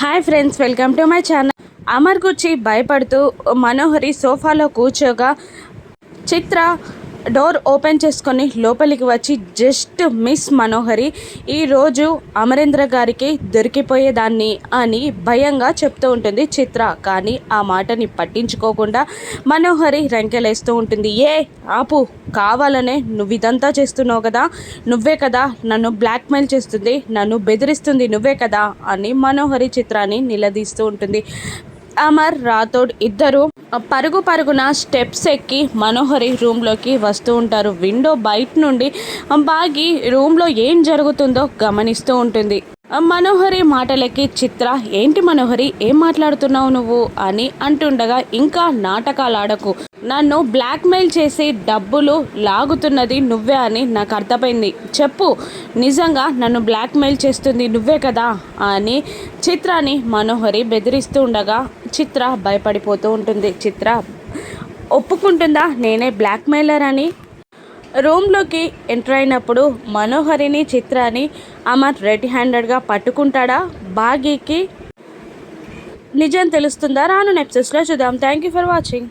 Hi friends welcome to my channel Amar గుచ్చి భయపడుతూ మనోహరి సోఫాలో కూర్చోగా చిత్ర డోర్ ఓపెన్ చేసుకొని లోపలికి వచ్చి జస్ట్ మిస్ మనోహరి. ఈరోజు అమరేంద్ర గారికి దొరికిపోయేదాన్ని అని భయంగా చెప్తూ ఉంటుంది చిత్ర. కానీ ఆ మాటని పట్టించుకోకుండా మనోహరి రంకెలేస్తూ ఉంటుంది. ఏ ఆపు కావాలనే నువ్వు ఇదంతా చేస్తున్నావు కదా? నువ్వే కదా నన్ను బ్లాక్మెయిల్ చేస్తుంది నన్ను బెదిరిస్తుంది నువ్వే కదా? అని మనోహరి చిత్రాన్ని నిలదీస్తూ ఉంటుంది. అమర్ రాథోడ్ ఇద్దరు పరుగు పరుగున స్టెప్స్ ఎక్కి మనోహరి రూమ్లోకి వస్తూ ఉంటారు. విండో బయట నుండి బాగి రూమ్లో ఏం జరుగుతుందో గమనిస్తూ ఉంటుంది. మనోహరి మాటలకి చిత్ర ఏంటి మనోహరి? ఏం మాట్లాడుతున్నావు నువ్వు? అని అంటుండగా ఇంకా నాటకాలు ఆడకు నన్ను బ్లాక్మెయిల్ చేసి డబ్బులు లాగుతున్నది నువ్వే అని నాకు అర్థమైంది. చెప్పు నిజంగా నన్ను బ్లాక్మెయిల్ చేస్తుంది నువ్వే కదా అని చిత్రాని మనోహరి బెదిరిస్తూ ఉండగా చిత్ర భయపడిపోతూ ఉంటుంది. చిత్ర ఒప్పుకుంటుందా? నేనే బ్లాక్మెయిలర్ అని? రూమ్లోకి ఎంటర్ అయినప్పుడు మనోహరిని చిత్రాన్ని అమర్ రెడ్ హ్యాండెడ్గా పట్టుకుంటాడా? బాగీకి నిజం తెలుస్తుందా? రాను నెప్సెస్లో చూద్దాం. Thank you for watching